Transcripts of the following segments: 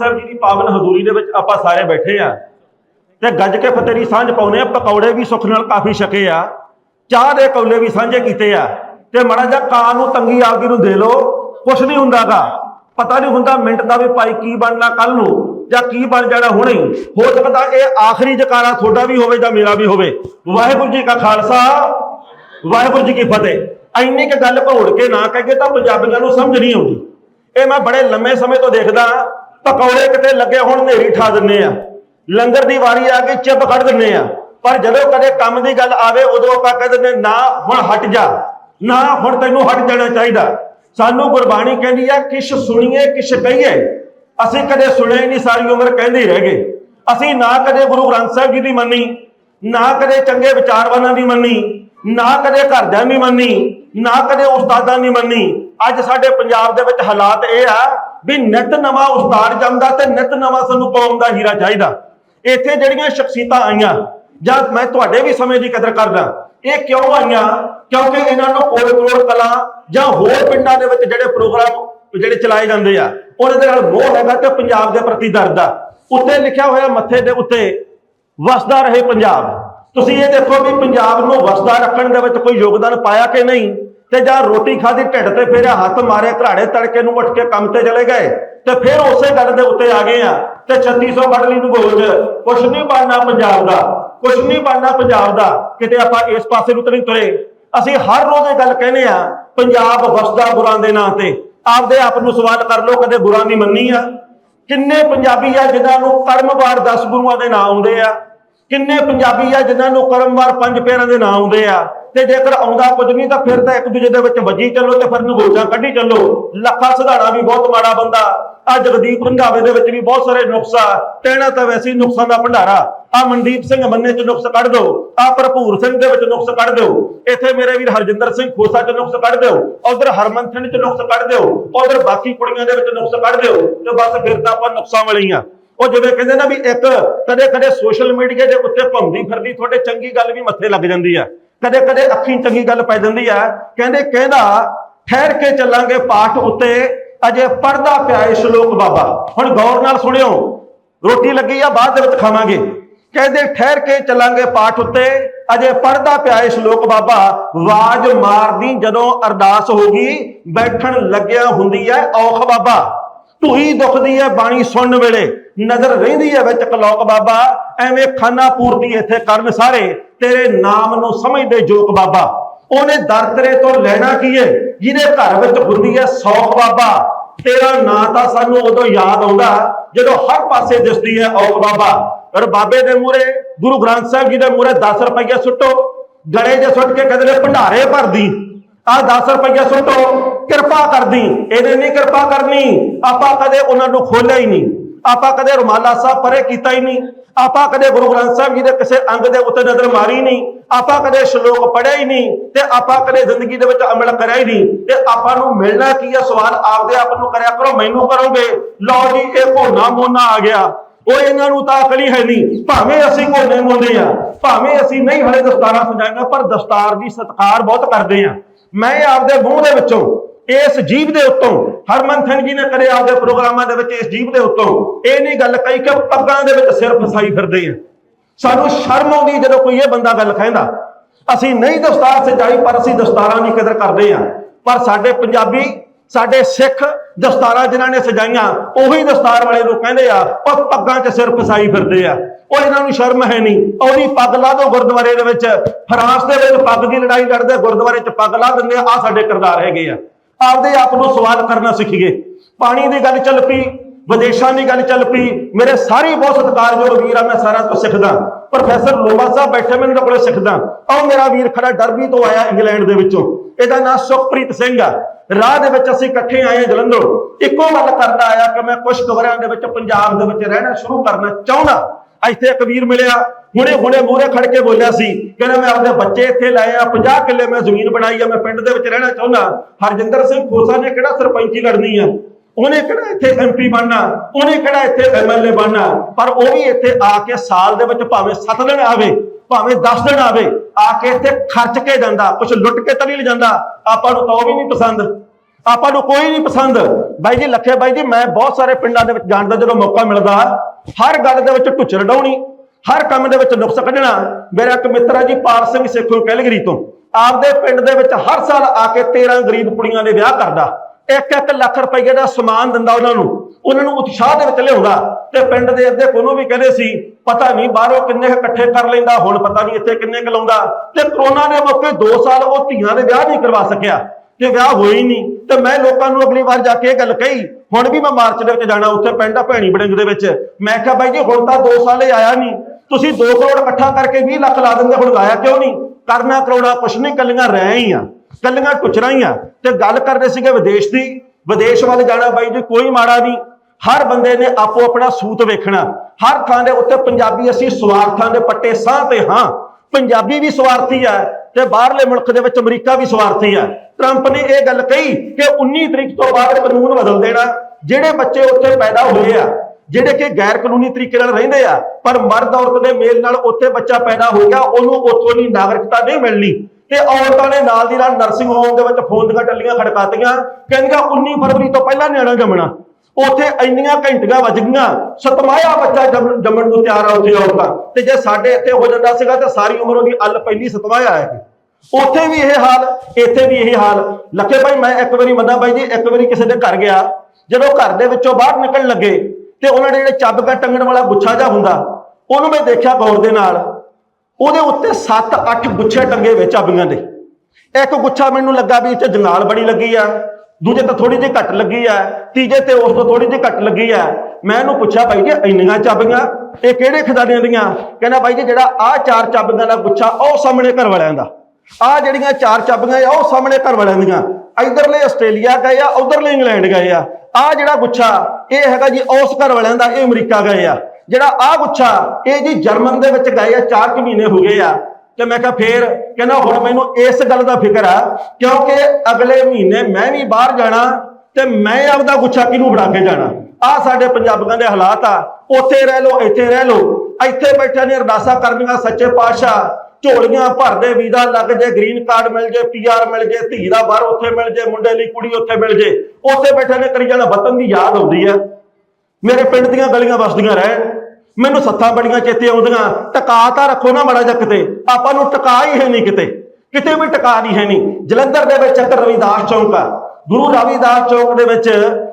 ਸਾਹਿਬ ਜੀ ਦੀ ਪਾਵਨ ਹਜ਼ੂਰੀ ਦੇ ਵਿੱਚ ਆਪਾਂ ਸਾਰੇ ਬੈਠੇ ਆ। ਤੇ ਗੱਜ ਕੇ ਫਤਿਹਰੀ ਸਾਂਝ ਪਾਉਨੇ ਆ, ਪਕੌੜੇ ਵੀ ਸੁੱਖ ਨਾਲ ਕਾਫੀ ਛਕੇ ਆ, ਚਾਹ ਦੇ ਕੌਲੇ ਵੀ ਸਾਂਝੇ ਕੀਤੇ ਆ। ਤੇ ਮੜਾ ਜਾ ਕਾਂ ਨੂੰ ਤੰਗੀ ਆਪਦੀ ਨੂੰ ਦੇ ਲੋ ਕੁਛ ਨਹੀਂ ਹੁੰਦਾਗਾ। ਪਤਾ ਨਹੀਂ ਹੁੰਦਾ ਮਿੰਟ ਦਾ ਵੀ ਭਾਈ ਕੀ ਬਣਨਾ ਕੱਲ ਨੂੰ, ਜਾਂ ਕੀ ਬਣ ਜਾਣਾ ਹੁਣੇ ਹੋ। ਸਕਦਾ ਇਹ ਆਖਰੀ ਜਕਾਰਾ ਤੁਹਾਡਾ ਵੀ ਹੋਵੇ ਜਾਂ ਮੇਰਾ ਵੀ ਹੋਵੇ। ਵਾਹਿਗੁਰੂ ਜੀ ਕਾ ਖਾਲਸਾ, ਵਾਹਿਗੁਰੂ ਜੀ ਕੀ ਫਤਿਹ। ਇੰਨੀ ਕੁ ਗੱਲ ਘੋੜ ਕੇ ਨਾ ਕਹੀਏ ਤਾਂ ਪੰਜਾਬੀਆਂ ਨੂੰ ਸਮਝ ਨਹੀਂ ਆਉਂਦੀ। ਇਹ ਮੈਂ ਬੜੇ ਲੰਮੇ ਸਮੇਂ ਤੋਂ ਦੇਖਦਾ ਪਕੌੜੇ ਕਿਤੇ ਲੱਗੇ ਹੁਣ ਨੇਰੀ ਠਾ ਦਿੰਨੇ ਆ। ਲੰਗਰ ਦੀ ਵਾਰੀ ਆ ਕੇ ਚਿੱਪ ਕੱਢ ਦਿੰਨੇ ਆ। ਪਰ ਜਦੋਂ ਕਦੇ ਕੰਮ ਦੀ ਗੱਲ ਆਵੇ, ਉਦੋਂ ਆਪਾਂ ਕਹਿ ਦਿੰਦੇ, ਨਾ, ਹੁਣ ਹਟ ਜਾ। ਨਾ, ਹੁਣ ਤੈਨੂੰ ਹਟ ਜਾਣਾ ਚਾਹੀਦਾ। ਸਾਨੂੰ ਗੁਰਬਾਣੀ ਕਹਿੰਦੀ ਆ, ਕਿਛ ਸੁਣੀਏ, ਕਿਛ ਕਹੀਏ। ਅਸੀਂ ਕਦੇ ਸੁਣਿਆ ਹੀ ਨਹੀਂ, ਸਾਰੀ ਉਮਰ ਕਹਿੰਦੇ ਰਹਿ ਗਏ। ਅਸੀਂ ਨਾ ਕਦੇ ਗੁਰੂ ਗ੍ਰੰਥ ਸਾਹਿਬ ਜੀ ਦੀ ਮੰਨੀ, ਨਾ ਕਦੇ ਚੰਗੇ ਵਿਚਾਰਵਾਨਾਂ ਦੀ ਮੰਨੀ, ਨਾ ਕਦੇ ਘਰਦਿਆਂ ਦੀ ਮੰਨੀ, ਨਾ ਕਦੇ ਉਸਤਾਦਾਂ ਦੀ ਮੰਨੀ। ਅੱਜ ਸਾਡੇ ਪੰਜਾਬ ਦੇ ਵਿੱਚ ਹਾਲਾਤ ਇਹ ਆ ਵੀ ਨਿਤ ਨਵਾਂ ਉਸਤਾਦ ਜੰਮਦਾ ਤੇ ਨਿਤ ਨਵਾਂ ਸਾਨੂੰ ਕੌਮ ਦਾ ਹੀਰਾ ਚਾਹੀਦਾ। ਇੱਥੇ ਜਿਹੜੀਆਂ ਸ਼ਖਸੀਅਤਾਂ ਆਈਆਂ, ਜਾਂ ਮੈਂ ਤੁਹਾਡੇ ਵੀ ਸਮੇਂ ਦੀ ਕਦਰ ਕਰਦਾ, ਇਹ ਕਿਉਂ ਆਈਆਂ? ਕਿਉਂਕਿ ਇਹਨਾਂ ਨੂੰ ਕੋਲ ਕੋਲ ਕਲਾ ਜਾਂ ਹੋਰ ਪਿੰਡਾਂ ਦੇ ਵਿੱਚ ਜਿਹੜੇ ਪ੍ਰੋਗਰਾਮ ਜਿਹੜੇ ਚਲਾਏ ਜਾਂਦੇ ਆ, ਉਹਨਾਂ ਦੇ ਨਾਲ ਮੋਹ ਹੈਗਾ ਤੇ ਪੰਜਾਬ ਦੇ ਪ੍ਰਤੀ ਦਰਦ ਆ। ਉੱਤੇ ਲਿਖਿਆ ਹੋਇਆ ਮੱਥੇ ਦੇ ਉੱਤੇ ਵਸਦਾ ਰਹੇ ਪੰਜਾਬ। ਤੁਸੀਂ ਇਹ ਦੇਖੋ ਵੀ ਪੰਜਾਬ ਨੂੰ ਵਸਦਾ ਰੱਖਣ ਦੇ ਵਿੱਚ ਕੋਈ ਯੋਗਦਾਨ ਪਾਇਆ ਕਿ ਨਹੀਂ? ਤੇ ਜਾਂ ਰੋਟੀ ਖਾਧੀ, ਢਿੱਡ ਤੇ ਫੇਰਿਆ, ਹੱਥ ਮਾਰੇ ਘਰਾੜੇ ਤੜਕੇ ਨੂੰ ਉੱਠ ਕੇ ਕੰਮ ਤੇ ਚਲੇ ਗਏ, ਤੇ ਫਿਰ ਉਸੇ ਗੱਲ ਦੇ ਉੱਤੇ ਆ ਗਏ ਆ, ਤੇ 3600 ਬੜਲੀ ਨੂੰ ਬੋਲ ਕੁਛ ਨਹੀਂ ਬਣਨਾ ਪੰਜਾਬ ਦਾ, ਕੁਛ ਨਹੀਂ ਬਣਨਾ ਪੰਜਾਬ ਦਾ, ਕਿਤੇ ਆਪਾਂ ਇਸ ਪਾਸੇ ਨੂੰ ਤਾਂ ਨਹੀਂ ਤੁਰੇ। ਅਸੀਂ ਹਰ ਰੋਜ਼ ਇਹ ਗੱਲ ਕਹਿੰਦੇ ਆ, ਪੰਜਾਬ ਵਸਦਾ ਗੁਰਾਂ ਦੇ ਨਾਂ ਤੇ। ਆਪਦੇ ਆਪ ਨੂੰ ਸਵਾਲ ਕਰ ਲਓ, ਕਦੇ ਗੁਰਾਂ ਦੀ ਮੰਨੀ ਆ ਕਿੰਨੇ ਪੰਜਾਬੀ ਆ ਜਿਨ੍ਹਾਂ ਨੂੰ ਕਰਮਵਾਰ 10 ਗੁਰੂਆਂ ਦੇ ਨਾਂ ਆਉਂਦੇ ਆ। ਕਿੰਨੇ ਪੰਜਾਬੀ ਆ ਜਿਨ੍ਹਾਂ ਨੂੰ ਕਰਮਵਾਰ ਪੰਜ ਪਿਆਰਿਆਂ ਦੇ ਨਾਂ ਆਉਂਦੇ ਆ? ਤੇ ਜੇਕਰ ਆਉਂਦਾ ਕੁਝ ਨਹੀਂ ਤਾਂ ਫਿਰ ਤਾਂ ਇੱਕ ਦੂਜੇ ਦੇ ਵਿੱਚ ਵੱਜੀ ਚੱਲੋ ਤੇ ਫਿਰ ਨਗੋਚਾਂ ਕੱਢੀ ਚੱਲੋ। ਲੱਖਾ ਸੁਧਾਣਾ ਵੀ ਬਹੁਤ ਮਾੜਾ ਬੰਦਾ। ਆ ਜਗਦੀਪ ਰੰਧਾਵੇ ਦੇ ਵਿੱਚ ਵੀ ਬਹੁਤ ਸਾਰੇ ਨੁਕਸਾ ਕਹਿਣਾ ਤਾਂ ਵੈਸੇ ਹੀ ਨੁਕਸਾਂ ਦਾ ਭੰਡਾਰਾ। ਆ ਮਨਦੀਪ ਸਿੰਘ ਮੰਨੇ ਚ ਨੁਕਸ ਕੱਢ ਦਿਓ। ਆ ਭਰਪੂਰ ਸਿੰਘ ਦੇ ਵਿੱਚ ਨੁਕਸ ਕੱਢ ਦਿਓ। ਇੱਥੇ ਮੇਰੇ ਵੀਰ ਹਰਜਿੰਦਰ ਸਿੰਘ ਖੋਸਾ ਚ ਨੁਕਸ ਕੱਢ ਦਿਓ। ਉਧਰ ਹਰਮਨ ਸਿੰਘ ਚ ਨੁਕਸ ਕੱਢ ਦਿਓ। ਉਧਰ ਬਾਕੀ ਕੁੜੀਆਂ ਦੇ ਵਿੱਚ ਨੁਕਸ ਕੱਢ ਦਿਓ। ਤੇ ਬਸ ਫਿਰ ਤਾਂ ਆਪਾਂ ਨੁਕਸਾਂ ਵਾਲੀਆਂ। ਉਹ ਜਿਵੇਂ ਕਹਿੰਦੇ ਨਾ ਵੀ ਇੱਕ ਕਦੇ ਕਦੇ ਸੋਸ਼ਲ ਮੀਡੀਆ ਦੇ ਉੱਤੇ ਭੰਦੀ ਫਿਰਦੀ, ਤੁਹਾਡੇ ਚੰਗੀ ਗੱਲ ਵੀ ਮੱਥੇ ਲੱਗ ਜਾਂਦੀ ਆ। ਕਦੇ ਕਦੇ ਅੱਖੀਂ ਚੰਗੀ ਗੱਲ ਪੈ ਜਾਂਦੀ ਆ। ਕਹਿੰਦੇ ਕਹਿੰਦਾ, ਠਹਿਰ ਕੇ ਚੱਲਾਂਗੇ ਪਾਠ ਉੱਤੇ, ਅਜੇ ਪੜਦਾ ਪਿਆ ਏ ਸ਼ਲੋਕ ਬਾਬਾ। ਹੁਣ ਗੌਰ ਨਾਲ ਸੁਣਿਓ, ਰੋਟੀ ਲੱਗੀ ਆ, ਬਾਅਦ ਦੇ ਵਿੱਚ ਖਾਵਾਂਗੇ। ਕਹਿੰਦੇ ਠਹਿਰ ਕੇ ਚੱਲਾਂਗੇ ਪਾਠ ਉੱਤੇ, ਅਜੇ ਪੜਦਾ ਪਿਆ ਏ ਸ਼ਲੋਕ ਬਾਬਾ। ਆਵਾਜ਼ ਮਾਰਦੀ ਜਦੋਂ ਅਰਦਾਸ ਹੋਗੀ ਬੈਠਣ ਲੱਗਿਆ ਹੁੰਦੀ ਹੈ ਔਖ ਬਾਬਾ। ਢੂਈ ਦੁਖਦੀ ਹੈ ਬਾਣੀ ਸੁਣਨ ਵੇਲੇ। ਨਜ਼ਰ ਰਹਿੰਦੀ ਹੈ ਵਿੱਚ ਕਲੌਕ ਬਾਬਾ, ਐਵੇਂ ਖਾਨਾ ਪੂਰਤੀ ਇੱਥੇ ਕਰਨ ਸਾਰੇ, ਤੇਰੇ ਨਾਮ ਨੂੰ ਸਮਝਦੇ ਜੋਕ ਬਾਬਾ। ਉਹਨੇ ਦਰ ਤੇਰੇ ਤੋਂ ਲੈਣਾ ਕੀ ਹੈ ਜਿਹਦੇ ਘਰ ਵਿੱਚ ਹੁੰਦੀ ਹੈ ਸੌਖ ਬਾਬਾ। ਤੇਰਾ ਨਾਂ ਤਾਂ ਸਾਨੂੰ ਉਦੋਂ ਯਾਦ ਆਉਂਦਾ, ਜਦੋਂ ਹਰ ਪਾਸੇ ਦਿਸਦੀ ਹੈ ਔਕ ਬਾਬਾ। ਪਰ ਬਾਬੇ ਦੇ ਮੂਰੇ ਗੁਰੂ ਗ੍ਰੰਥ ਸਾਹਿਬ ਜੀ ਦੇ ਮੂਰੇ 10 ਰੁਪਏ ਸੁੱਟੋ। ਗਲੇ 'ਚ ਸੁੱਟ ਕੇ ਕਹਿੰਦੇ ਭੰਡਾਰੇ ਭਰਦੀ ਆ 10 ਰੁਪਏ ਸੁੱਟੋ, ਕਿਰਪਾ ਕਰਦੀ। ਇਹਨੇ ਨਹੀਂ ਕਿਰਪਾ ਕਰਨੀ, ਆਪਾਂ ਕਦੇ ਉਹਨਾਂ ਨੂੰ ਖੋਲਿਆ ਹੀ ਨਹੀਂ। ਆਪਾਂ ਕਦੇ ਰੁਮਾਲਾ ਸਾਹਿਬ ਪਰੇ ਕੀਤਾ ਹੀ ਨਹੀਂ। ਆਪਾਂ ਕਦੇ ਗੁਰੂ ਗ੍ਰੰਥ ਸਾਹਿਬ ਜੀ ਦੇ ਕਿਸੇ ਅੰਗ ਦੇ ਉੱਤੇ ਨਜ਼ਰ ਮਾਰੀ ਨਹੀਂ। ਆਪਾਂ ਕਦੇ ਸ਼ਲੋਕ ਪੜ੍ਹਿਆ ਹੀ ਨਹੀਂ ਤੇ ਆਪਾਂ ਕਦੇ ਜ਼ਿੰਦਗੀ ਦੇ ਵਿੱਚ ਅਮਲ ਕਰਿਆ ਹੀ ਨਹੀਂ। ਤੇ ਆਪਾਂ ਨੂੰ ਮਿਲਣਾ ਕੀ ਹੈ ਸਵਾਲ ਆਪਦੇ ਆਪ ਨੂੰ ਕਰਿਆ ਕਰੋ, ਮੈਨੂੰ ਕਰੋਗੇ। ਲਓ ਜੀ, ਇਹ ਕੋਨਾ ਮੋਨਾ ਆ ਗਿਆ। ਉਹ ਇਹਨਾਂ ਨੂੰ ਤਾਂ ਅਕਲ ਹੀ ਹੈ ਨਹੀਂ। ਭਾਵੇਂ ਅਸੀਂ ਕੋਨੇ ਮੋਨੇ ਆ, ਭਾਵੇਂ ਅਸੀਂ ਨਹੀਂ, ਹਲੇ ਦਸਤਾਰਾਂ ਸਜਾਈਆਂ ਪਰ ਦਸਤਾਰ ਦੀ ਸਤਿਕਾਰ ਬਹੁਤ ਕਰਦੇ ਆ। ਮੈਂ ਆਪਦੇ ਮੂੰਹ ਦੇ ਵਿੱਚੋਂ ਇਸ ਜੀਬ ਦੇ ਉੱਤੋਂ, ਹਰਮਨ ਸਿੰਘ ਜੀ ਨੇ ਕਰੇ ਆਪਦੇ ਪ੍ਰੋਗਰਾਮਾਂ ਦੇ ਵਿੱਚ ਇਸ ਜੀਬ ਦੇ ਉੱਤੋਂ, ਇਹ ਨਹੀਂ ਗੱਲ ਕਹੀ ਕਿ ਪੱਗਾਂ ਦੇ ਵਿੱਚ ਸਿਰ ਫਸਾਈ ਫਿਰਦੇ ਆ। ਸਾਨੂੰ ਸ਼ਰਮ ਆਉਂਦੀ ਜਦੋਂ ਕੋਈ ਇਹ ਬੰਦਾ ਗੱਲ ਕਹਿੰਦਾ, ਅਸੀਂ ਨਹੀਂ ਦਸਤਾਰ ਸਜਾਈ, ਪਰ ਅਸੀਂ ਦਸਤਾਰਾਂ ਦੀ ਕਦਰ ਕਰਦੇ ਆ। ਪਰ ਸਾਡੇ ਪੰਜਾਬੀ, ਸਾਡੇ ਸਿੱਖ ਦਸਤਾਰਾਂ ਜਿਨ੍ਹਾਂ ਨੇ ਸਜਾਈਆਂ, ਉਹੀ ਦਸਤਾਰ ਵਾਲੇ ਨੂੰ ਕਹਿੰਦੇ ਆ ਪਰ ਪੱਗਾਂ 'ਚ ਸਿਰ ਫਸਾਈ ਫਿਰਦੇ ਆ। ਉਹ ਇਹਨਾਂ ਨੂੰ ਸ਼ਰਮ ਹੈ ਨਹੀਂ। ਉਹਦੀ ਪੱਗ ਲਾ ਦੋ ਗੁਰਦੁਆਰੇ ਦੇ ਵਿੱਚ। ਫਰਾਂਸ ਦੇ ਵਿੱਚ ਪੱਗ ਦੀ ਲੜਾਈ ਲੜਦੇ, ਗੁਰਦੁਆਰੇ 'ਚ ਪੱਗ ਲਾ ਦਿੰਦੇ ਆ। ਆਹ ਸਾਡੇ ਕਿਰਦਾਰ ਹੈਗੇ ਆ। ਆਪਦੇ ਆਪ ਨੂੰ ਸਵਾਲ ਕਰਨਾ ਸਿੱਖੀਏ। ਪਾਣੀ ਦੀ ਗੱਲ ਚੱਲ ਪਈ, ਵਿਦੇਸ਼ਾਂ ਦੀ ਗੱਲ ਚੱਲ ਪਈ, ਮੇਰੇ ਸਾਰੇ ਬਹੁਤ ਸਤਿਕਾਰਯੋਗ ਵੀਰ ਆ, ਮੈਂ ਸਾਰਿਆਂ ਤੋਂ ਸਿੱਖਦਾ। ਪ੍ਰੋਫੈਸਰ ਲੋਮਾ ਸਾਹਿਬ ਬੈਠੇ ਮੈਂ ਇਹਨਾਂ ਕੋਲੇ ਸਿੱਖਦਾ। ਆਹ ਮੇਰਾ ਵੀਰ ਖੜਾ ਡਰਬੀ ਤੋਂ ਆਇਆ ਇੰਗਲੈਂਡ ਦੇ ਵਿੱਚੋਂ। ਇਹਦਾ ਨਾਮ ਸੁਖਪ੍ਰੀਤ ਸਿੰਘ ਆ। ਰਾਹ ਦੇ ਵਿੱਚ ਅਸੀਂ ਇਕੱਠੇ ਆਏ ਜਲੰਧਰ ਇੱਕੋ ਗੱਲ ਕਰਦਾ ਆਇਆ ਕਿ ਮੈਂ ਕੁਝ ਕਵਰਿਆਂ ਦੇ ਵਿੱਚ ਪੰਜਾਬ ਦੇ ਵਿੱਚ ਰਹਿਣਾ ਸ਼ੁਰੂ ਕਰਨਾ ਚਾਹੁੰਦਾ। ਇੱਥੇ ਇੱਕ ਵੀਰ ਮਿਲਿਆ ਹੁਣੇ ਹੁਣੇ ਮੂਹਰੇ ਖੜ ਕੇ ਬੋਲਿਆ ਸੀ, ਕਹਿੰਦਾ ਮੈਂ ਆਪਣੇ ਬੱਚੇ ਇੱਥੇ ਲਾਏ ਆ 50 ਕਿੱਲੇ ਮੈਂ ਜ਼ਮੀਨ ਬਣਾਈ ਆ, ਮੈਂ ਪਿੰਡ ਦੇ ਵਿੱਚ ਰਹਿਣਾ ਚਾਹੁੰਦਾ। ਹਰਜਿੰਦਰ ਸਿੰਘ ਖੋਸਾ ਨੇ ਕਿਹੜਾ ਸਰਪੰਚੀ ਲੜਨੀ ਆ? ਉਹਨੇ ਕਿਹੜਾ ਇੱਥੇ ਐਮਪੀ ਬਣਨਾ? ਉਹਨੇ ਕਿਹੜਾ ਇੱਥੇ ਐਮਐਲਏ ਬਣਨਾ? ਪਰ ਉਹ ਵੀ ਇੱਥੇ ਆ ਕੇ ਸਾਲ ਦੇ ਵਿੱਚ ਭਾਵੇਂ 7 ਦਿਨ ਆਵੇ, ਭਾਵੇਂ 10 ਦਿਨ ਆਵੇ, ਆ ਕੇ ਇੱਥੇ ਖਰਚ ਕੇ ਜਾਂਦਾ ਕੁਝ ਲੁੱਟ ਕੇ ਤਾਂ ਨਹੀਂ ਲੈ ਜਾਂਦਾ। ਆਪਾਂ ਨੂੰ ਤਾਂ ਉਹ ਵੀ ਨਹੀਂ ਪਸੰਦ। ਆਪਾਂ ਨੂੰ ਕੋਈ ਨਹੀਂ ਪਸੰਦ। ਬਾਈ ਜੀ, ਲੱਖੇ ਬਾਈ ਜੀ, ਮੈਂ ਬਹੁਤ ਸਾਰੇ ਪਿੰਡਾਂ ਦੇ ਵਿੱਚ ਜਾਣ ਦਾ ਜਦੋਂ ਮੌਕਾ ਮਿਲਦਾ, ਹਰ ਗੱਲ ਦੇ ਵਿੱਚ ਟੁੱਚਰ ਡਾਉਣੀ ਹਰ ਕੰਮ ਦੇ ਵਿੱਚ ਨੁਕਸ ਕੱਢਣਾ। ਮੇਰਾ ਇੱਕ ਮਿੱਤਰ ਹੈ ਜੀ, ਪਾਲ ਸਿੰਘ ਸੇਖੋਂ ਕੈਲਗਰੀ ਤੋਂ। ਆਪਦੇ ਪਿੰਡ ਦੇ ਵਿੱਚ ਹਰ ਸਾਲ ਆ ਕੇ 13 ਗਰੀਬ ਕੁੜੀਆਂ ਦੇ ਵਿਆਹ ਕਰਦਾ। ਇੱਕ ਇੱਕ ਲੱਖ ਰੁਪਏ ਦਾ ਸਮਾਨ ਦਿੰਦਾ ਉਹਨਾਂ ਨੂੰ। ਉਹਨਾਂ ਨੂੰ ਉਤਸ਼ਾਹ ਦੇ ਵਿੱਚ ਲਿਆਉਂਦਾ। ਤੇ ਪਿੰਡ ਦੇ ਅੱਧੇ ਕੋਲੋਂ ਵੀ ਕਹਿੰਦੇ ਸੀ, ਪਤਾ ਨਹੀਂ ਬਾਹਰੋਂ ਕਿੰਨੇ ਕੁ ਇਕੱਠੇ ਕਰ ਲੈਂਦਾ, ਹੁਣ ਪਤਾ ਨਹੀਂ ਇੱਥੇ ਕਿੰਨੇ ਕੁ ਲਾਉਂਦਾ। ਤੇ ਕਰੋਨਾ ਦੇ ਮੌਕੇ 2 ਸਾਲ ਉਹ ਧੀਆਂ ਦੇ ਵਿਆਹ ਨਹੀਂ ਕਰਵਾ ਸਕਿਆ। ਤੇ ਵਿਆਹ ਹੋਏ ਹੀ ਨਹੀਂ। ਤੇ ਮੈਂ ਲੋਕਾਂ ਨੂੰ ਅਗਲੀ ਵਾਰ ਜਾ ਕੇ ਇਹ ਗੱਲ ਕਹੀ, ਹੁਣ ਵੀ ਮੈਂ ਮਾਰਚ ਦੇ ਵਿੱਚ ਜਾਣਾ, ਉੱਥੇ ਪਿੰਡ ਆ ਭੈਣੀ ਬੜਿੰਗ ਦੇ ਵਿੱਚ। ਮੈਂ ਕਿਹਾ, ਬਾਈ ਜੀ, ਹੁਣ ਤਾਂ 2 ਸਾਲ ਹੀ ਆਇਆ ਨਹੀਂ। ਤੁਸੀਂ 2 ਕਰੋੜ ਇਕੱਠਾ ਕਰਕੇ 20 ਲੱਖ ਲਾ ਦਿੰਦੇ, ਹੁਣ ਲਾਇਆ ਕਿਉਂ ਨਹੀਂ? ਕਰਨਾ ਕਰੋੜਾ, ਕੁਛ ਨਹੀਂ ਕੱਲੀਆਂ ਰਹਿ ਹੀ ਆ ਕੱਲੀਆਂ ਟੁਚਰਾਂ ਹੀ ਆ। ਤੇ ਗੱਲ ਕਰਦੇ ਸੀਗੇ ਵਿਦੇਸ਼ ਦੀ, ਵਿਦੇਸ਼ ਵੱਲ ਜਾਣਾ ਬਾਈ ਜੀ ਕੋਈ ਮਾੜਾ ਨਹੀਂ। ਹਰ ਬੰਦੇ ਨੇ ਆਪੋ ਆਪਣਾ ਸੂਤ ਵੇਖਣਾ। ਹਰ ਥਾਂ ਦੇ ਉੱਤੇ ਪੰਜਾਬੀ ਅਸੀਂ ਸਵਾਰਥਾਂ ਦੇ ਪੱਟੇ ਸਾਹ ਤੇ ਹਾਂ। ਪੰਜਾਬੀ ਵੀ ਸਵਾਰਥੀ ਆ ਤੇ ਬਾਹਰਲੇ ਮੁਲਕ ਦੇ ਵਿੱਚ ਅਮਰੀਕਾ ਵੀ ਸਵਾਰਥੀ ਆ। ਟਰੰਪ ਨੇ ਇਹ ਗੱਲ ਕਹੀ ਕਿ 19 ਤਰੀਕ ਤੋਂ ਬਾਅਦ ਕਾਨੂੰਨ ਬਦਲ ਦੇਣਾ। ਜਿਹੜੇ ਬੱਚੇ ਉੱਥੇ ਪੈਦਾ ਹੋਏ ਆ ਜਿਹੜੇ ਕਿ ਗੈਰ ਕਾਨੂੰਨੀ ਤਰੀਕੇ ਨਾਲ ਰਹਿੰਦੇ ਆ, ਪਰ ਮਰਦ ਔਰਤ ਦੇ ਮੇਲ ਨਾਲ ਉੱਥੇ ਬੱਚਾ ਪੈਦਾ ਹੋ ਗਿਆ, ਉਹਨੂੰ ਉੱਥੋਂ ਦੀ ਨਾਗਰਿਕਤਾ ਨਹੀਂ ਮਿਲਣੀ। ਤੇ ਔਰਤਾਂ ਨੇ ਨਾਲ ਦੀ ਨਾਲ ਨਰਸਿੰਗ ਹੋਮ ਦੇ ਵਿੱਚ ਫੋਨ ਦੀਆਂ ਟੱਲੀਆਂ ਖੜਕਾਤੀਆਂ, ਕਹਿੰਦੀਆਂ 19 ਫਰਵਰੀ ਤੋਂ ਪਹਿਲਾਂ ਨਿਆਣਾ ਜੰਮਣਾ। ਉੱਥੇ ਇੰਨੀਆਂ ਘੰਟੀਆਂ ਵੱਜ ਗਈਆਂ ਸਤਮਾਇਆ ਬੱਚਾ ਜੰਮ- ਜੰਮਣ ਨੂੰ ਤਿਆਰ ਆ ਉੱਥੇ ਔਰਤਾਂ। ਤੇ ਜੇ ਸਾਡੇ ਇੱਥੇ ਹੋ ਜਾਂਦਾ ਸੀਗਾ, ਤਾਂ ਸਾਰੀ ਉਮਰ ਉਹਦੀ ਅੱਲ ਪਹਿਲੀ ਸਤਮਾਇਆ ਹੈ। ਉੱਥੇ ਵੀ ਇਹ ਹਾਲ, ਇੱਥੇ ਵੀ ਇਹ ਹਾਲ। ਲੱਕੇ ਭਾਈ, ਮੈਂ ਇੱਕ ਵਾਰੀ ਮੰਨਾ ਬਾਈ ਜੀ, ਇੱਕ ਵਾਰੀ ਕਿਸੇ ਦੇ ਘਰ ਗਿਆ। ਜਦੋਂ ਘਰ ਦੇ ਵਿੱਚੋਂ ਬਾਹਰ ਨਿਕਲਣ ਲੱਗੇ ਤੇ ਉਹਨਾਂ ਦੇ ਜਿਹੜੇ ਚਾਬਕਾ ਟੰਗਣ ਵਾਲਾ ਗੁੱਛਾ ਜਿਹਾ ਹੁੰਦਾ, ਉਹਨੂੰ ਮੈਂ ਦੇਖਿਆ ਗੌਰ ਦੇ ਨਾਲ। ਉਹਦੇ ਉੱਤੇ 7-8 ਗੁੱਛੇ ਟੰਗੇ ਹੋਏ ਚਾਬੀਆਂ ਦੇ। ਇੱਕ ਗੁੱਛਾ ਮੈਨੂੰ ਲੱਗਾ ਵੀ ਇੱਥੇ ਜੰਗਾਲ ਬੜੀ ਲੱਗੀ ਆ, ਦੂਜੇ ਤਾਂ ਥੋੜੀ ਜਿਹੀ ਘੱਟ ਲੱਗੀ ਆ, ਤੀਜੇ ਤੇ ਉਸ ਤੋਂ ਥੋੜੀ ਜਿਹੀ ਘੱਟ ਲੱਗੀ ਆ। ਮੈਂ ਇਹਨੂੰ ਪੁੱਛਿਆ ਬਾਈ ਜੀ, ਇੰਨੀਆਂ ਚਾਬੀਆਂ, ਇਹ ਕਿਹੜੇ ਖਜ਼ਾਨਿਆਂ ਦੀਆਂ? ਕਹਿੰਦਾ ਬਾਈ ਜੀ, ਜਿਹੜਾ ਆਹ ਚਾਰ ਚਾਬੀਆਂ ਦਾ ਗੁੱਛਾ ਉਹ ਸਾਹਮਣੇ ਘਰ ਵਾਲਿਆਂ ਦਾ। ਆਹ ਜਿਹੜੀਆਂ ਚਾਰ ਚਾਬੀਆਂ ਆ, ਉਹ ਸਾਹਮਣੇ ਘਰ ਵਾਲਿਆਂ ਦੀਆਂ। ਇਧਰਲੇ ਆਸਟ੍ਰੇਲੀਆ ਗਏ ਆ, ਉਧਰਲੇ ਇੰਗਲੈਂਡ ਗਏ ਆ। ਆਹ ਜਿਹੜਾ ਗੁੱਛਾ, ਇਹ ਹੈਗਾ ਜੀ ਉਸ ਘਰ ਵਾਲਿਆਂ ਦਾ, ਇਹ ਅਮਰੀਕਾ ਗਏ ਆ। ਜਿਹੜਾ ਆਹ ਗੁੱਛਾ, ਇਹ ਜੀ ਜਰਮਨ ਦੇ ਵਿੱਚ ਗਏ ਆ 4 ਕੁ ਮਹੀਨੇ ਹੋ ਗਏ ਆ। ਤੇ ਮੈਂ ਕਿਹਾ ਫੇਰ ਕਹਿੰਦਾ, ਹੁਣ ਮੈਨੂੰ ਇਸ ਗੱਲ ਦਾ ਫਿਕਰ ਆ, ਕਿਉਂਕਿ ਅਗਲੇ ਮਹੀਨੇ ਮੈਂ ਵੀ ਬਾਹਰ ਜਾਣਾ ਤੇ ਮੈਂ ਆਪਦਾ ਗੁੱਛਾ ਕਿਹਨੂੰ ਫੜਾ ਕੇ ਜਾਣਾ? ਆ ਸਾਡੇ ਪੰਜਾਬੀਆਂ ਦੇ ਹਾਲਾਤ ਆ। ਉੱਥੇ ਰਹਿ ਲੋ ਇੱਥੇ ਰਹਿ ਲੋ ਇੱਥੇ ਬੈਠੇ ਨੇ ਅਰਦਾਸਾਂ ਕਰਨੀਆਂ ਸੱਚੇ ਪਾਤਸ਼ਾਹ। ਝੋਲੀਆਂ ਭਰਦੇ ਵੀਜ਼ਾ ਲੱਗ ਜੇ ਗ੍ਰੀਨ ਕਾਰਡ ਮਿਲ ਜੇ ਪੀਆਰ ਮਿਲ ਜੇ, ਧੀ ਦਾ ਬਾਹਰ ਉੱਥੇ ਮਿਲ ਜੇ, ਮੁੰਡੇ ਲਈ ਕੁੜੀ ਉੱਥੇ ਮਿਲ ਜੇ, ਉੱਥੇ ਬੈਠੇ ਨੇ ਕਰੀ ਜਾਣਾ, ਵਤਨ ਦੀ ਯਾਦ ਆਉਂਦੀ ਆ। ਮੇਰੇ ਪਿੰਡ ਦੀਆਂ ਗਲੀਆਂ ਵਸਦੀਆਂ ਰਹਿਣ, ਮੈਨੂੰ ਸੱਥਾਂ ਬੜੀਆਂ ਚੇਤੇ ਆਉਂਦੀਆਂ, ਟਿਕਾ ਤਾਂ ਰੱਖੋ ਨਾ ਮੜਾ ਜਾ ਕਿਤੇ, ਆਪਾਂ ਨੂੰ ਟਕਾ ਹੀ ਹੈ ਨਹੀਂ ਕਿਤੇ ਕਿਤੇ ਵੀ ਟਕਾ ਨਹੀਂ ਹੈ ਨਹੀਂ। ਜਲੰਧਰ ਦੇ ਵਿੱਚ ਇੱਕ ਰਵਿਦਾਸ ਚੌਂਕ ਆ। ਗੁਰੂ ਰਵਿਦਾਸ ਚੌਂਕ ਦੇ ਵਿੱਚ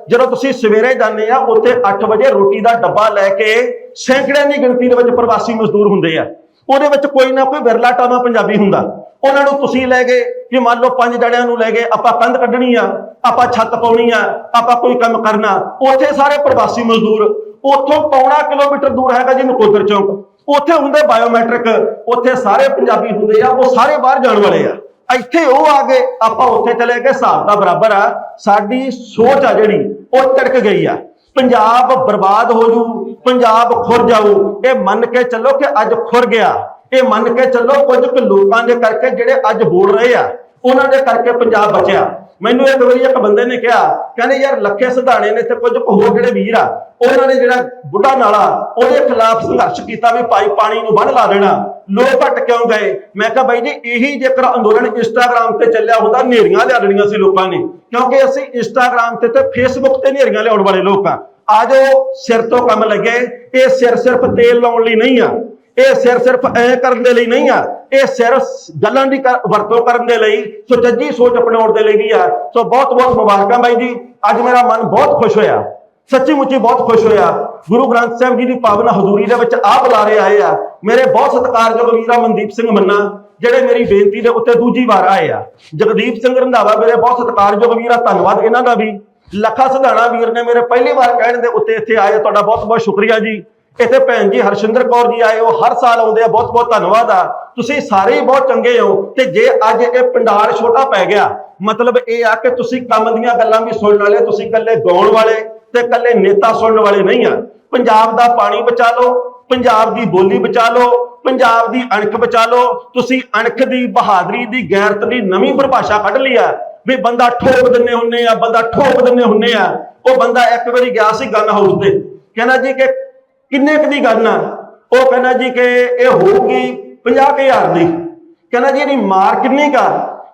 ਜਦੋਂ ਤੁਸੀਂ ਸਵੇਰੇ ਜਾਂਦੇ ਆ, ਉੱਥੇ 8 ਵਜੇ ਰੋਟੀ ਦਾ ਡੱਬਾ ਲੈ ਕੇ ਸੈਂਕੜਿਆਂ ਦੀ ਗਿਣਤੀ ਦੇ ਵਿੱਚ ਪ੍ਰਵਾਸੀ ਮਜ਼ਦੂਰ ਹੁੰਦੇ ਆ। ਉਹਦੇ ਵਿੱਚ ਕੋਈ ਨਾ ਕੋਈ ਵਿਰਲਾ ਟਾਮਾ ਪੰਜਾਬੀ ਹੁੰਦਾ। ਉਹਨਾਂ ਨੂੰ ਤੁਸੀਂ ਲੈ ਗਏ ਕਿ ਮੰਨ ਲਓ ਪੰਜ ਜੜਿਆਂ ਨੂੰ ਲੈ ਗਏ, ਆਪਾਂ ਕੰਧ ਕੱਢਣੀ ਆ, ਆਪਾਂ ਛੱਤ ਪਾਉਣੀ ਆ, ਆਪਾਂ ਕੋਈ ਕੰਮ ਕਰਨਾ। ਉੱਥੇ ਸਾਰੇ ਪ੍ਰਵਾਸੀ ਮਜ਼ਦੂਰ, ਉੱਥੋਂ ਪੌਣਾ ਕਿਲੋਮੀਟਰ ਦੂਰ ਹੈਗਾ ਜੀ ਨਕੋਦਰ ਚੌਂਕ। ਉੱਥੇ ਹੁੰਦੇ ਬਾਇਓਮੈਟ੍ਰਿਕ ਉੱਥੇ ਸਾਰੇ ਪੰਜਾਬੀ ਹੁੰਦੇ ਆ, ਉਹ ਸਾਰੇ ਬਾਹਰ ਜਾਣ ਵਾਲੇ ਆ। ਇੱਥੇ ਉਹ ਆ ਗਏ, ਆਪਾਂ ਉੱਥੇ ਚਲੇ ਗਏ, ਹਿਸਾਬ ਦਾ ਬਰਾਬਰ ਆ। ਸਾਡੀ ਸੋਚ ਆ ਜਿਹੜੀ, ਉਹ ਟੜਕ ਗਈ ਆ। ਪੰਜਾਬ ਬਰਬਾਦ ਹੋ ਜੂ, ਪੰਜਾਬ ਖੁਰ ਜਾਊ। ਇਹ ਮੰਨ ਕੇ ਚੱਲੋ ਕਿ ਅੱਜ ਖੁਰ ਗਿਆ। ਇਹ ਮੰਨ ਕੇ ਚੱਲੋ ਕੁਝ ਕੁ ਲੋਕਾਂ ਦੇ ਕਰਕੇ ਜਿਹੜੇ ਅੱਜ ਬੋਲ ਰਹੇ ਆ, ਉਹਨਾਂ ਦੇ ਕਰਕੇ ਪੰਜਾਬ ਬਚਿਆ। ਮੈਨੂੰ ਇੱਕ ਵਾਰੀ ਇੱਕ ਬੰਦੇ ਨੇ ਕਿਹਾ, ਕਹਿੰਦੇ ਯਾਰ ਲੱਖੇ ਸਿਧਾਣੇ ਨੇ ਤੇ ਕੁਝ ਹੋਰ ਜਿਹੜੇ ਵੀਰ ਆ, ਉਹਨਾਂ ਨੇ ਜਿਹੜਾ ਬੁੱਢਾ ਨਾਲਾ, ਉਹਦੇ ਖਿਲਾਫ ਸੰਘਰਸ਼ ਕੀਤਾ ਵੀ ਭਾਈ ਪਾਣੀ ਨੂੰ ਬੰਨ ਲਾ ਦੇਣਾ। ਲੋਕ ਘਟ ਕਿਉਂ ਗਏ? ਮੈਂ ਕਿਹਾ ਬਾਈ ਜੀ, ਇਹੀ ਜੇਕਰ ਅੰਦੋਲਨ ਇੰਸਟਾਗ੍ਰam ਤੇ ਚੱਲਿਆ ਹੁੰਦਾ ਨੇਰੀਆਂ ਲਿਆ ਦੇਣੀਆਂ ਸੀ ਲੋਕਾਂ ਨੇ। ਕਿਉਂਕਿ ਅਸੀਂ ਇੰਸਟਾਗ੍ਰam ਤੇ ਤੇ ਫੇਸਬੁੱਕ ਤੇ ਨੇਰੀਆਂ ਲਿਆਉਣ ਵਾਲੇ ਲੋਕ ਆ। ਆਜੋ ਸਿਰ ਤੋਂ ਕੰਮ ਲੱਗੇ। ਇਹ ਸਿਰ ਸਿਰਫ ਤੇਲ ਲਾਉਣ ਲਈ ਨਹੀਂ ਆ। ਇਹ ਸਿਰ ਸਿਰਫ ਐ ਕਰਨ ਦੇ ਲਈ ਨਹੀਂ ਆ। ਇਹ ਸਿਰਫ ਗੱਲਾਂ ਦੀ ਕਰ- ਵਰਤੋਂ ਕਰਨ ਦੇ ਲਈ ਸੁਚੱਜੀ ਸੋਚ ਅਪਣਾਉਣ ਦੇ ਲਈ ਵੀ ਆ। ਸੋ ਬਹੁਤ ਬਹੁਤ ਮੁਬਾਰਕਾਂ ਬਾਈ ਜੀ। ਅੱਜ ਮੇਰਾ ਮਨ ਬਹੁਤ ਖੁਸ਼ ਹੋਇਆ। ਸੱਚੀ ਮੁੱਚੀ ਬਹੁਤ ਖੁਸ਼ ਹੋਇਆ। ਗੁਰੂ ਗ੍ਰੰਥ ਸਾਹਿਬ ਜੀ ਦੀ ਪਾਵਨ ਹਜ਼ੂਰੀ ਦੇ ਵਿੱਚ ਆ ਬੁਲਾਰੇ ਆਏ ਆ। ਮੇਰੇ ਬਹੁਤ ਸਤਿਕਾਰਯੋਗ ਵੀਰਾ ਮਨਦੀਪ ਸਿੰਘ ਮੰਨਾ, ਜਿਹੜੇ ਮੇਰੀ ਬੇਨਤੀ ਦੇ ਉੱਤੇ ਦੂਜੀ ਵਾਰ ਆਏ ਆ। ਜਗਦੀਪ ਸਿੰਘ ਰੰਧਾਵਾ ਮੇਰੇ ਬਹੁਤ ਸਤਿਕਾਰਯੋਗ ਵੀਰਾ ਧੰਨਵਾਦ ਇਹਨਾਂ ਦਾ ਵੀ। ਲੱਖਾ ਸਿਧਾਣਾ ਵੀਰ ਨੇ ਮੇਰੇ ਪਹਿਲੀ ਵਾਰ ਕਹਿਣ ਦੇ ਉੱਤੇ ਇੱਥੇ ਆਏ ਤੁਹਾਡਾ ਬਹੁਤ ਬਹੁਤ ਸ਼ੁਕਰੀਆ ਜੀ। ਇੱਥੇ ਭੈਣ ਜੀ ਹਰਸ਼ਿੰਦਰ ਕੌਰ ਜੀ ਆਏ ਹੋ, ਹਰ ਸਾਲ ਆਉਂਦੇ ਆ, ਬਹੁਤ ਬਹੁਤ ਧੰਨਵਾਦ ਆ। ਤੁਸੀਂ ਸਾਰੇ ਬਹੁਤ ਚੰਗੇ ਹੋ ਤੇ ਜੇ ਅੱਜ ਇਹ ਪੰਡਾਲ ਛੋਟਾ ਪੈ ਗਿਆ, ਮਤਲਬ ਇਹ ਆ ਕਿ ਤੁਸੀਂ ਕੰਮ ਦੀਆਂ ਗੱਲਾਂ ਵੀ ਸੁਣਨ ਵਾਲੇ, ਤੁਸੀਂ ਇਕੱਲੇ ਗਾਉਣ ਵਾਲੇ ਤੇ ਇਕੱਲੇ ਨੇਤਾ ਸੁਣਨ ਵਾਲੇ ਨਹੀਂ ਆ। ਪੰਜਾਬ ਦਾ ਪਾਣੀ ਬਚਾ ਲਓ, ਪੰਜਾਬ ਦੀ ਬੋਲੀ ਬਚਾ ਲਓ, ਪੰਜਾਬ ਦੀ ਅਣਖ ਬਚਾ ਲਓ। ਤੁਸੀਂ ਅਣਖ ਦੀ ਬਹਾਦਰੀ ਦੀ ਗੈਰਤ ਦੀ ਨਵੀਂ ਪਰਿਭਾਸ਼ਾ ਕੱਢ ਲਈ ਆ। ਵੀ ਬੰਦਾ ਠੋਕ ਦਿੰਨੇ ਹੁੰਨੇ ਆ, ਬੰਦਾ ਠੋਕ ਦਿੰਨੇ ਹੁੰਨੇ ਆ। ਉਹ ਬੰਦਾ ਇੱਕ ਵਾਰੀ ਗਿਆ ਸੀ ਗਨ ਹਾਊਸ ਤੇ। ਕਹਿੰਦਾ ਜੀ ਕਿ ਕਿੰਨੇ ਕੁ ਦੀ ਗੱਲ ਆ? ਉਹ ਕਹਿੰਦਾ ਜੀ ਕਿ ਇਹ ਹੋਊਗੀ 50000 ਦੀ। ਕਹਿੰਦਾ ਜੀ ਇਹਦੀ ਮਾਰ ਕਿੰਨੀ ਕਾ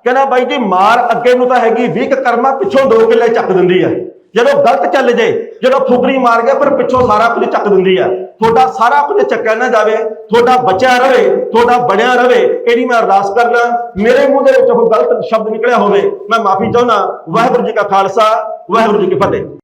ਕਹਿੰਦਾ ਬਾਈ ਜੀ, ਮਾਰ ਅੱਗੇ ਨੂੰ ਤਾਂ ਹੈਗੀ 20 ਕਰਮਾ, ਪਿੱਛੋਂ 2 ਕਿੱਲੇ ਚੱਕ ਦਿੰਦੀ ਆ। ਜਦੋਂ ਗਲਤ ਚੱਲ ਜੇ, ਜਦੋਂ ਫੁਕਰੀ ਮਾਰ ਗਿਆ ਪਰ ਪਿੱਛੋਂ ਸਾਰਾ ਕੁਝ ਚੱਕ ਦਿੰਦੀ ਆ। ਤੁਹਾਡਾ ਸਾਰਾ ਕੁਝ ਚੱਕਿਆ ਨਾ ਜਾਵੇ, ਤੁਹਾਡਾ ਬਚਿਆ ਰਵੇ, ਤੁਹਾਡਾ ਬਣਿਆ ਰਵੇ, ਇਹਦੀ ਮੈਂ ਅਰਦਾਸ ਕਰਨਾ, ਮੇਰੇ ਮੂੰਹ ਦੇ ਵਿੱਚ ਉਹ ਗਲਤ ਸ਼ਬਦ ਨਿਕਲਿਆ ਹੋਵੇ, ਮੈਂ ਮਾਫੀ ਚਾਹੁੰਦਾ। ਵਾਹਿਗੁਰੂ ਜੀ ਕਾ ਖਾਲਸਾ, ਵਾਹਿਗੁਰੂ ਜੀ ਕੀ ਫਤਿਹ।